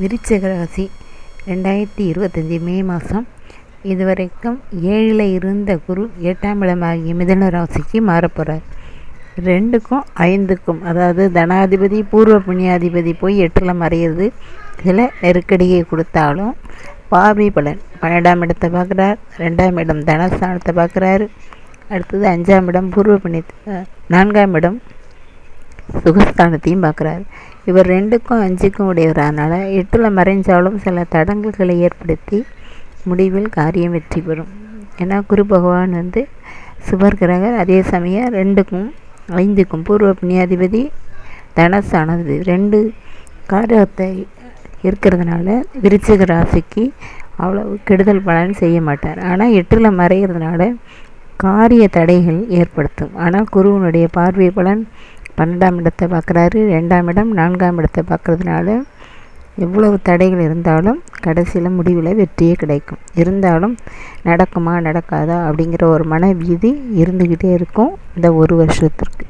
விருச்சிக ராசி ரெண்டாயிரத்தி இருபத்தஞ்சி மே மாதம் இதுவரைக்கும் ஏழில் இருந்த குரு எட்டாம் இடமாகிய மிதன ராசிக்கு மாறப்போகிறார் ரெண்டுக்கும் ஐந்துக்கும் அதாவது தனாதிபதி பூர்வ புண்ணியாதிபதி போய் எட்டில் மறையிறது சில நெருக்கடியை கொடுத்தாலும் பார்வை பலன். பன்னெண்டாம் இடத்தை பார்க்குறார் ரெண்டாம் இடம் தனஸ்தானத்தை பார்க்குறாரு. அடுத்தது அஞ்சாம் இடம் பூர்வ புண்ணிய நான்காம் இடம் சுகஸ்தானத்தையும் பார்க்குறாரு. இவர் ரெண்டுக்கும் அஞ்சுக்கும் உடையவரானால எட்டில் மறைஞ்சாலும் சில தடங்கல்களை ஏற்படுத்தி முடிவில் காரியம் வெற்றி பெறும். ஏன்னா குரு பகவான் வந்து சுபர்கிரகர் அதே சமயம் ரெண்டுக்கும் ஐந்துக்கும் பூர்வ புண்ணியாதிபதி தனசானது ரெண்டு காரகத்தை இருக்கிறதுனால விருச்சிக ராசிக்கு அவ்வளவு கெடுதல் பலன் செய்ய மாட்டார். ஆனால் எட்டில் மறைகிறதுனால காரிய தடைகள் ஏற்படுத்தும். ஆனால் குருவனுடைய பார்வை பலன் பன்னெண்டாம் இடத்தை பார்க்குறாரு ரெண்டாம் இடம் நான்காம் இடத்தை பார்க்குறதுனால எவ்வளவு தடைகள் இருந்தாலும் கடைசியில் முடிவில் வெற்றியே கிடைக்கும். இருந்தாலும் நடக்குமா நடக்காதா அப்படிங்கிற ஒரு மன பீதி இருந்துக்கிட்டே இருக்கும் இந்த ஒரு வருஷத்திற்கு.